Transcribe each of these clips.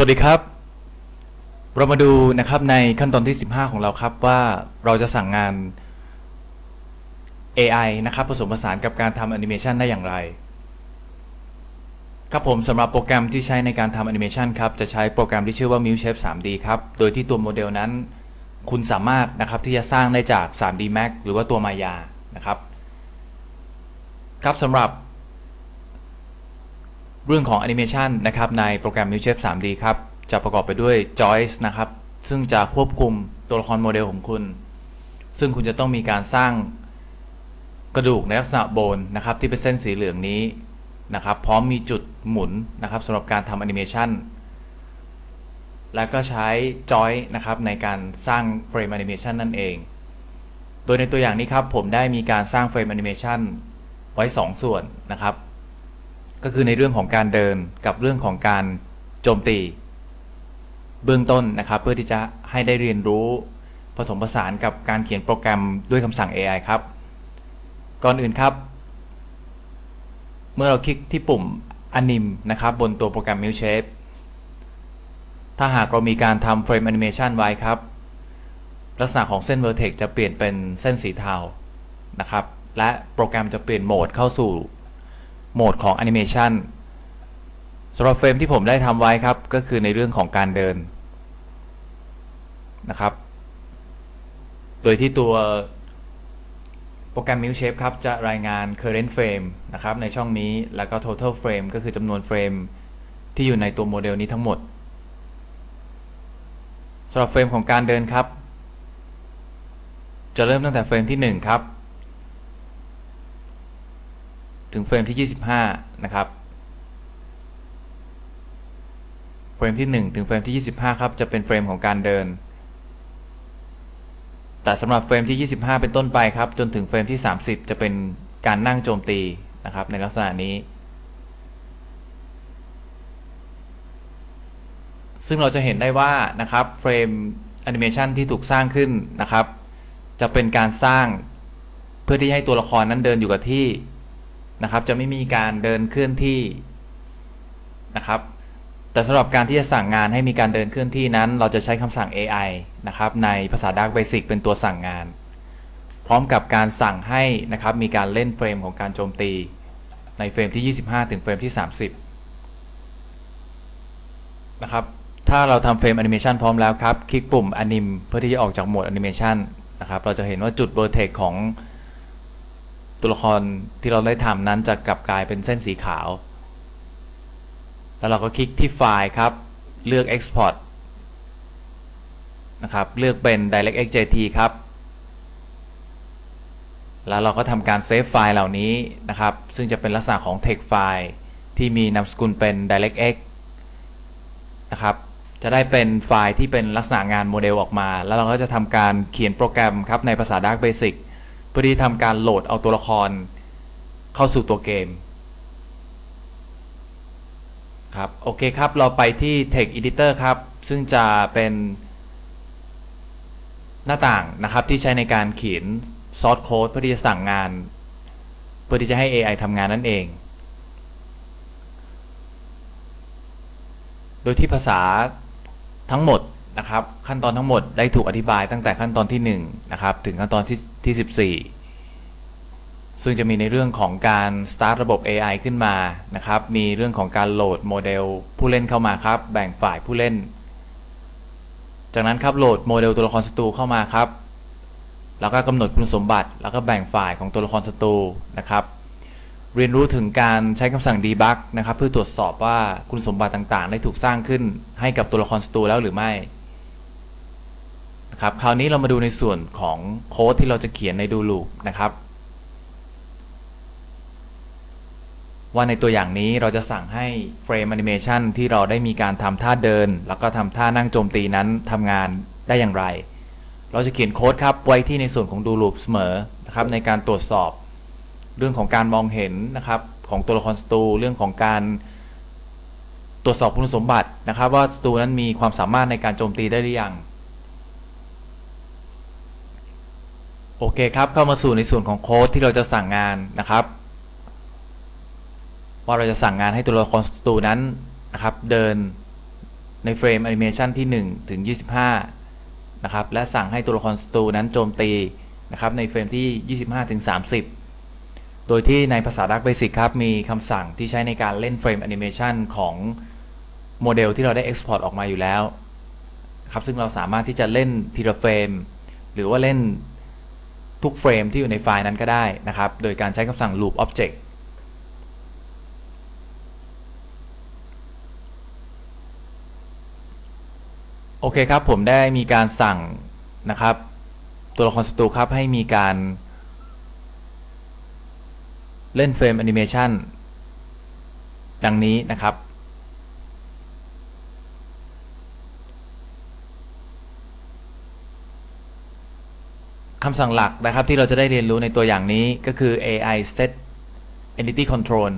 สวัสดีครับ เรามาดูนะครับในขั้นตอนที่ 15 ของเราครับว่าเราจะสั่งงาน AI นะครับผสมผสานกับการทำแอนิเมชันได้อย่างไร ครับผมสำหรับโปรแกรมที่ใช้ในการทำแอนิเมชันครับจะใช้โปรแกรมที่ชื่อว่า m i l Shape 3D ครับ โดยที่ตัวโมเดลนั้น คุณสามารถนะครับที่จะสร้างได้จาก 3D Max หรือว่าตัว Maya นะครับ ครับสำหรับ เรื่องของแอนิเมชันนะครับในโปรแกรม m i l Shape 3D ครับ จะประกอบไปด้วย Joyce นะครับ ซึ่งจะควบคุมตัวละครโมเดลของคุณ ซึ่งคุณจะต้องมีการสร้างกระดูกในลักษณะโบนนะครับ ที่เป็นเส้นสีเหลืองนี้นะครับ พร้อมมีจุดหมุนนะครับสำหรับการทำแอนิเมชันแล้วก็ใช้ Joy นะครับในการสร้างเฟรมแอนิเมชันนั่นเอง โดยในตัวอย่างนี้ครับ ผมได้มีการสร้างเฟรมแอนิเมชันไว้ 2 ส่วนนะครับ ก็คือในเรื่องของการเดินกับเรื่องของการโจมตี เบื้องต้นนะครับ เพื่อที่จะให้ได้เรียนรู้ผสมผสานกับการเขียนโปรแกรมด้วยคำสั่ง AI ครับ ก่อนอื่นครับ เมื่อเราคลิกที่ปุ่ม Anim นะครับ บนตัวโปรแกรม m i l Shape ถ้าหากเรามีการทำ Frame Animation ไว้ครับ ลักษณะของเส้น Vertex จะเปลี่ยนเป็นเส้นสีเทานะครับ และโปรแกรมจะเปลี่ยนโหมดเข้าสู่ โหมดของ Animation สำหรับเฟรมที่ผมได้ทำไว้ครับ ก็คือในเรื่องของการเดินนะครับ โดยที่ตัวโปรแกรม m i l Shape ครับ จะรายงาน current frame นะครับ ในช่องนี้แล้วก็ total frame ก็คือจำนวนเฟรมที่อยู่ในตัวโมเดลนี้ทั้งหมดสำหรับเฟรมของการเดินครับ จะเริ่มตั้งแต่เฟรมที่ 1 ครับ ถึงเฟรมที่ 25 นะครับ เฟรมที่ 1 ถึงเฟรมที่ 25 ครับ จะเป็นเฟรมของการเดิน แต่สำหรับเฟรมที่ 25 เป็นต้นไปครับ จนถึงเฟรมที่ 30 จะเป็นการนั่งโจมตีนะครับ ในลักษณะนี้ ซึ่งเราจะเห็นได้ว่านะครับ เฟรมแอนิเมชันที่ถูกสร้างขึ้นนะครับ จะเป็นการสร้างเพื่อที่ให้ตัวละครนั้นเดินอยู่กับที่ นะครับ จะไม่มีการเดินเคลื่อนที่นะครับ แต่สำหรับการที่จะสั่งงานให้มีการเดินเคลื่อนที่นั้น เราจะใช้คำสั่ง AI นะครับในภาษา Dark Basic เป็นตัวสั่งงาน พร้อมกับการสั่งให้นะครับมีการเล่นเฟรมของการโจมตีในเฟรมที่ 25 ถึงเฟรมที่ 30 นะครับ ถ้าเราทำเฟรมแอนิเมชันพร้อมแล้วครับ คลิกปุ่ม Anim เพื่อที่จะออกจากโหมดแอนิเมชันนะครับ เราจะเห็นว่าจุด Vertex ของ ตัวละครที่เราได้ทำนั้นจะกลับกลายเป็นเส้นสีขาว แล้วเราก็คลิกที่ไฟล์ครับ เลือก Export นะครับ เลือกเป็น DirectX JT ครับ แล้วเราก็ทำการเซฟไฟล์เหล่านี้นะครับ ซึ่งจะเป็นลักษณะของ text ไฟล์ที่มีนามสกุลเป็น DirectX นะครับ จะได้เป็นไฟล์ที่เป็นลักษณะงานโมเดลออกมา แล้วเราก็จะทำการเขียนโปรแกรมครับในภาษา Dark Basic เพื่อที่ทำการโหลดเอาตัวละครเข้าสู่ตัวเกมครับโอเคครับ เราไปที่ Text Editor ครับ ซึ่งจะเป็นหน้าต่างนะครับที่ใช้ในการเขียนซอสโค้ดเพื่อที่จะสั่งงาน เพื่อที่จะให้ AI ทำงานนั่นเอง โดยที่ภาษาทั้งหมด นะครับ ขั้นตอนทั้งหมดได้ถูกอธิบายตั้งแต่ขั้นตอนที่1นะครับถึงขั้นตอนที่ที่14 ซึ่งจะมีในเรื่องของการ start ระบบ AI ขึ้นมานะครับ มีเรื่องของการโหลดโมเดลผู้เล่นเข้ามาครับ แบ่งฝ่ายผู้เล่น จากนั้นครับโหลดโมเดลตัวละครศัตรูเข้ามาครับ แล้วก็กำหนดคุณสมบัติ แล้วก็แบ่งฝ่ายของตัวละครศัตรูนะครับเรียนรู้ถึงการใช้คำสั่ง debug นะครับ เพื่อตรวจสอบว่าคุณสมบัติต่างๆ ได้ถูกสร้างขึ้นให้กับตัวละครศัตรูแล้วหรือไม่ นะครับคราวนี้เรามาดูในส่วนของโค้ดที่เราจะเขียนในดูลูปนะครับ ว่าในตัวอย่างนี้เราจะสั่งให้เฟรมแอนิเมชันที่เราได้มีการทำท่าเดิน แล้วก็ทำท่านั่งโจมตีนั้นทำงานได้อย่างไร เราจะเขียนโค้ดครับไว้ที่ในส่วนของดูลูปเสมอนะครับในการตรวจสอบเรื่องของการมองเห็นนะครับของตัวละครศัตรูเรื่องของการตรวจสอบคุณสมบัตินะครับ ว่าศัตรูนั้นมีความสามารถในการโจมตีได้หรือยัง โอเคครับเข้ามาสู่ในส่วนของโค้ดที่เราจะสั่งงานนะครับ ว่าเราจะสั่งงานให้ตัวละครศัตรูนั้นนะครับ เดินในเฟรมแอนิเมชันที่ 1 ถึง 25 นะครับ และสั่งให้ตัวละครสตูนั้นโจมตีนะครับในเฟรมที่ 25 ถึง 30 โดยที่ในภาษา Dark Basic ครับ มีคำสั่งที่ใช้ในการเล่นเฟรมแอนิเมชันของโมเดลที่เราได้ Export ออกมาอยู่แล้วครับซึ่งเราสามารถที่จะเล่นทีละเฟรม หรือว่าเล่น ทุกเฟรมที่อยู่ในไฟล์นั้นก็ได้นะครับ โดยการใช้คำสั่ง loop object โอเคครับ ผมได้มีการสั่งนะครับ ตัวละครศัตรูครับให้มีการ เล่นเฟรมแอนิเมชันดังนี้นะครับำสั่งหลักนะครับที่เราจะได้เรียนรู้ในตัวอย่างนี้ก็คือ AI set entity control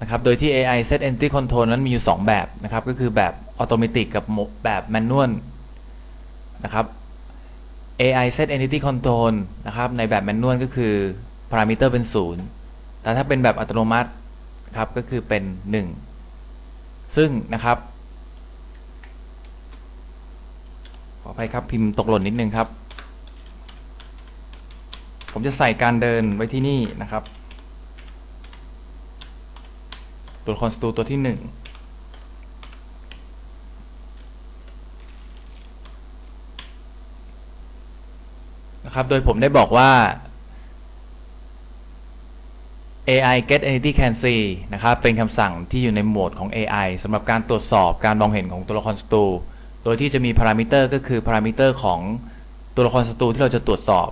นะครับ โดยที่ AI set entity control นั้นมีอยู่ 2 แบบนะครับ ก็คือแบบ automatic กับแบบ manual นะครับ AI set entity control นะครับในแบบ manual ก็คือ parameter เป็น 0 แต่ถ้าเป็นแบบอัตโนมัติครับก็คือเป็น 1 ซึ่งนะครับขออภัยครับพิมพ์ตกหล่นนิดนึงครับ ผมจะใส่การเดินไว้ที่นี่นะครับ ตัวละครสตูตัวที่ 1นะครับ โดยผมได้บอกว่า AI get entity can see นะครับ เป็นคำสั่งที่อยู่ในโหมดของ AI สำหรับการตรวจสอบการมองเห็นของตัวละครสตูโดยที่จะมีพารามิเตอร์ก็คือพารามิเตอร์ของตัวละครสตูที่เราจะตรวจสอบ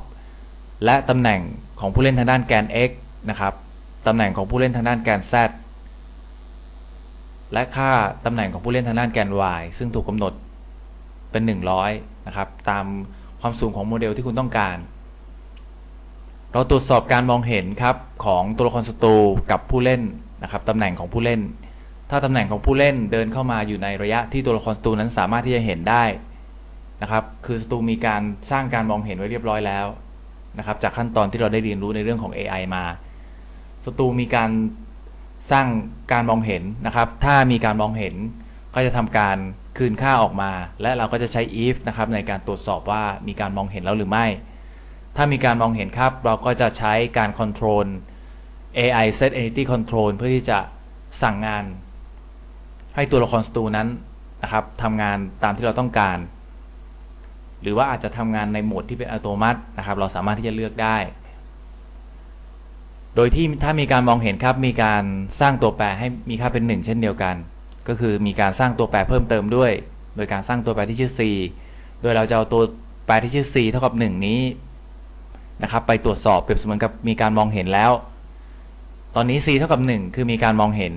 และตำแหน่งของผู้เล่นทางด้านแกน x นะครับตำแหน่งของผู้เล่นทางด้านแกน z และค่าตำแหน่งของผู้เล่นทางด้านแกน y ซึ่งถูกกำหนดเป็น 100นะครับตามความสูงของโมเดลที่คุณต้องการ เราตรวจสอบการมองเห็นครับของตัวละครศัตรูกับผู้เล่นนะครับตำแหน่งของผู้เล่น ถ้าตำแหน่งของผู้เล่นเดินเข้ามาอยู่ในระยะที่ตัวละครศัตรูนั้นสามารถที่จะเห็นได้นะครับคือศัตรูมีการสร้างการมองเห็นไว้เรียบร้อยแล้ว นะครับจากขั้นตอนที่เราได้เรียนรู้ในเรื่องของ AI มาศัตรูมีการสร้างการมองเห็นนะครับ ถ้ามีการมองเห็นก็จะทำการคืนค่าออกมา และเราก็จะใช้ if นะครับในการตรวจสอบว่ามีการมองเห็นแล้วหรือไม่ ถ้ามีการมองเห็นครับ เราก็จะใช้การ control AI set entity control เพื่อที่จะสั่งงาน ให้ตัวละครสตูนั้นนะครับทำงานตามที่เราต้องการ หรือว่าอาจจะทำงานในโหมดที่เป็นอัตโนมัตินะครับ เราสามารถที่จะเลือกได้ โดยที่ถ้ามีการมองเห็นครับมีการสร้างตัวแปรให้มีค่าเป็น 1 เช่นเดียวกัน ก็คือมีการสร้างตัวแปรเพิ่มเติมด้วย โดยการสร้างตัวแปรที่ชื่อ c โดยเราจะเอาตัวแปรที่ชื่อ c เท่ากับ 1 นี้นะครับ ไปตรวจสอบเปรียบเสมือนกับมีการมองเห็นแล้ว ตอนนี้ c เท่ากับ 1 คือมีการมองเห็น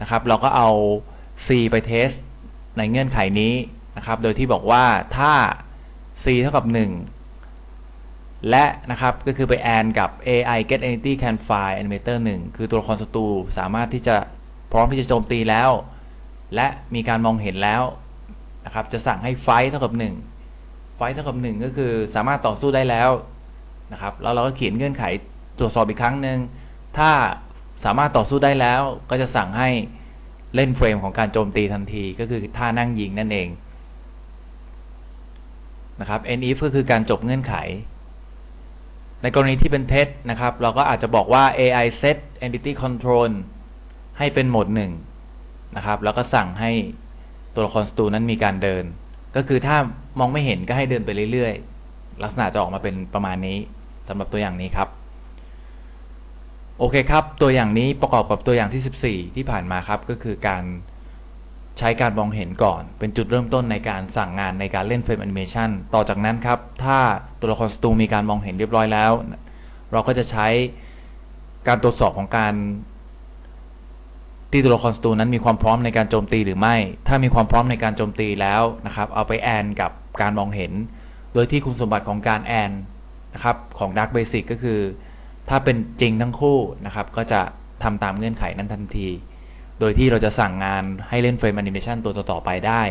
นะครับ เราก็เอา c ไปเทสในเงื่อนไขนี้นะครับ โดยที่บอกว่าถ้า c เท่ากับ 1 และนะครับก็คือไปแอนกับ AI get entity can file animator 1 คือตัวละครศัตรูสามารถที่จะพร้อมที่จะโจมตีแล้ว และมีการมองเห็นแล้วนะครับจะสั่งให้ไฟเท่ากับ 1 ไฟเท่ากับ 1 ก็คือสามารถต่อสู้ได้แล้วนะครับแล้วเราก็เขียนเงื่อนไขตรวจสอบอีกครั้งหนึ่งถ้าสามารถต่อสู้ได้แล้วก็จะสั่งให้เล่นเฟรมของการโจมตีทันที ก็คือท่านั่งยิงนั่นเอง นะครับ end if ก็คือการจบเงื่อนไข ในกรณีที่เป็นเท็จนะครับ เราก็อาจจะบอกว่า AI set entity control ให้เป็นโหมด1นะครับแล้วก็สั่งให้ตัวละครสตูนั้นมีการเดิน ก็คือถ้ามองไม่เห็นก็ให้เดินไปเรื่อยๆ ลักษณะจะออกมาเป็นประมาณนี้สำหรับตัวอย่างนี้ครับ โอเคครับ ตัวอย่างนี้ประกอบกับตัวอย่างที่ 14 ที่ผ่านมาครับก็คือการ ใช้การมองเห็นก่อน เป็นจุดเริ่มต้นในการสั่งงานในการเล่นเฟรมแอนิเมชันต่อจากนั้นครับ ถ้าตัวละครสตูมีการมองเห็นเรียบร้อยแล้ว เราก็จะใช้การตรวจสอบของการที่ตัวละครสตูนั้นมีความพร้อมในการโจมตีหรือไม่ ถ้ามีความพร้อมในการโจมตีแล้วนะครับ เอาไปแอนกับการมองเห็น โดยที่คุณสมบัติของการแอนนะครับของ Dark Basic ก็คือ ถ้าเป็นจริงทั้งคู่นะครับ ก็จะทำตามเงื่อนไขนั้นทันที โดยที่เราจะสั่งงานให้เล่นเฟรมแอนิเมชันตัวต่อๆไปได้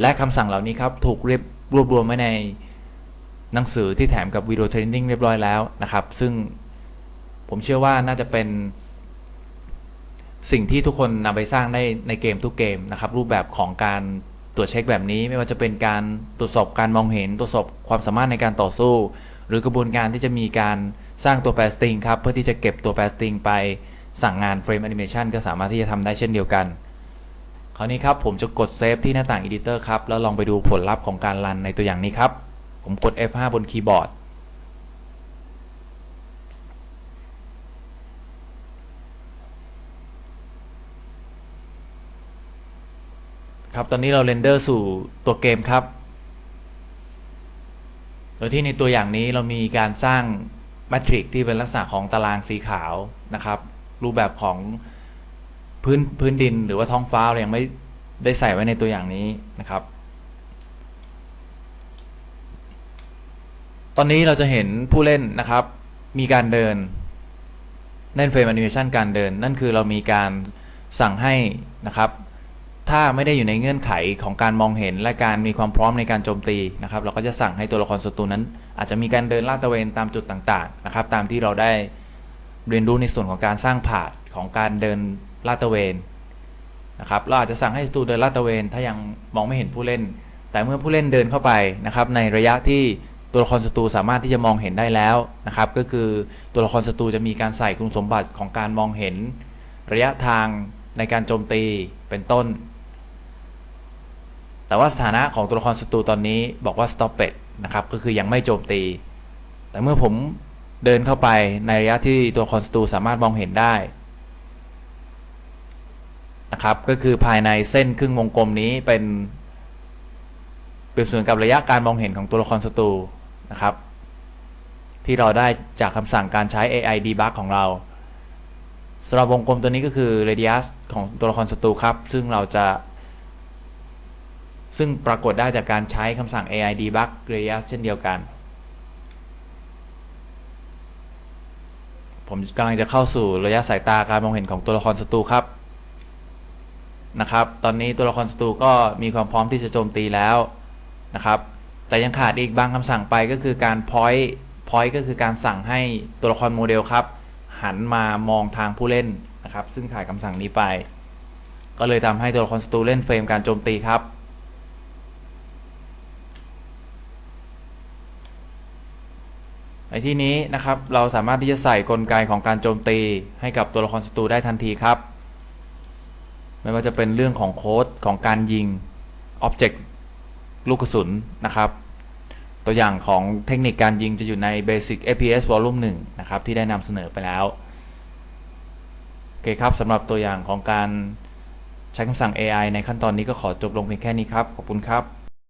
และคำสั่งเหล่านี้ครับ ถูกเรียบรวบรวมไว้ในหนังสือที่แถมกับวิดีโอเทรนนิ่งเรียบร้อยแล้วนะครับ ซึ่งผมเชื่อว่าน่าจะเป็นสิ่งที่ทุกคนนำไปสร้างได้ในเกมทุกเกมนะครับ รูปแบบของการตรวจเช็คแบบนี้ ไม่ว่าจะเป็นการตรวจสอบการมองเห็น ตรวจสอบความสามารถในการต่อสู้ หรือกระบวนการที่จะมีการสร้างตัวแปรสตริงครับ เพื่อที่จะเก็บตัวแปรสตริงไป สั่งงานเฟรมแอนิเมชันก็สามารถที่จะทำได้เช่นเดียวกัน คราวนี้ครับผมจะกดเซฟที่หน้าต่าง Editor ครับ แล้วลองไปดูผลลัพธ์ของการรันในตัวอย่างนี้ครับ ผมกด F5 บนคีย์บอร์ดครับ ตอนนี้เราเรนเดอร์สู่ตัวเกมครับ โดยที่ในตัวอย่างนี้เรามีการสร้างแมทริกที่เป็นลักษณะของตารางสีขาวนะครับ รูปแบบของพื้นพื้นดินหรือว่าท้องฟ้าเรายังไม่ได้ใส่ไว้ในตัวอย่างนี้นะครับ ตอนนี้เราจะเห็นผู้เล่นนะครับ มีการเดินเล่นเฟรมแอนิเมชันการเดิน นั่นคือเรามีการสั่งให้นะครับ ถ้าไม่ได้อยู่ในเงื่อนไขของการมองเห็นและการมีความพร้อมในการโจมตีนะครับ เราก็จะสั่งให้ตัวละครศัตรูนั้น อาจจะมีการเดินลาดตระเวนตามจุดต่างๆนะครับ ตามที่เราได้ เรียนรู้ในส่วนของการสร้างผาดของการเดินลาดตระเวนนะครับเราอาจจะสั่งให้ศัตรูเดินลาดตระเวน ถ้ายังมองไม่เห็นผู้เล่น แต่เมื่อผู้เล่นเดินเข้าไปนะครับในระยะที่ตัวละครศัตรูสามารถที่จะมองเห็นได้แล้วนะครับ ก็คือตัวละครศัตรูจะมีการใส่คุณสมบัติของการมองเห็น ระยะทางในการโจมตีเป็นต้น แต่ว่าสถานะของตัวละครศัตรูตอนนี้บอกว่า stop it นะครับก็คือยังไม่โจมตี แต่เมื่อผม เดินเข้าไปในระยะที่ตัวครศัตรูสามารถมองเห็นได้นะครับก็คือภายในเส้นครึ่งวงกลมนี้เป็นเปรียบเสมือนกับระยะการมองเห็นของตัวละครศัตรูนะครับ ที่เราได้จากคำสั่งการใช้ AI debug ของเราสำหรับวงกลมตัวนี้ก็คือ radius ของตัวละครศัตรูครับ ซึ่งเราจะ ซึ่งปรากฏได้จากการใช้คำสั่ง AI debug radius เช่นเดียวกัน ผมกำลังจะเข้าสู่ระยะสายตาการมองเห็นของตัวละครศัตรูครับนะครับ ตอนนี้ตัวละครศัตรูก็มีความพร้อมที่จะโจมตีแล้วนะครับ แต่ยังขาดอีกบางคำสั่งไปก็คือการ point point ก็คือการสั่งให้ตัวละครโมเดลครับ หันมามองทางผู้เล่นนะครับ ซึ่งขาดคำสั่งนี้ไป ก็เลยทำให้ตัวละครศัตรูเล่นเฟรมการโจมตีครับ ในที่นี้นะครับเราสามารถที่จะใส่กลไกของการโจมตีให้กับตัวละครศัตรูได้ทันทีครับ ไม่ว่าจะเป็นเรื่องของโค้ดของการยิง Object ลูกกระสุนนะครับ ตัวอย่างของเทคนิคการยิงจะอยู่ใน Basic FPS Volume 1 นะครับ ที่ได้นำเสนอไปแล้ว โอเคครับสำหรับตัวอย่างของการใช้คำสั่ง AI ในขั้นตอนนี้ก็ขอจบลงเพียงแค่นี้ครับ ขอบคุณครับ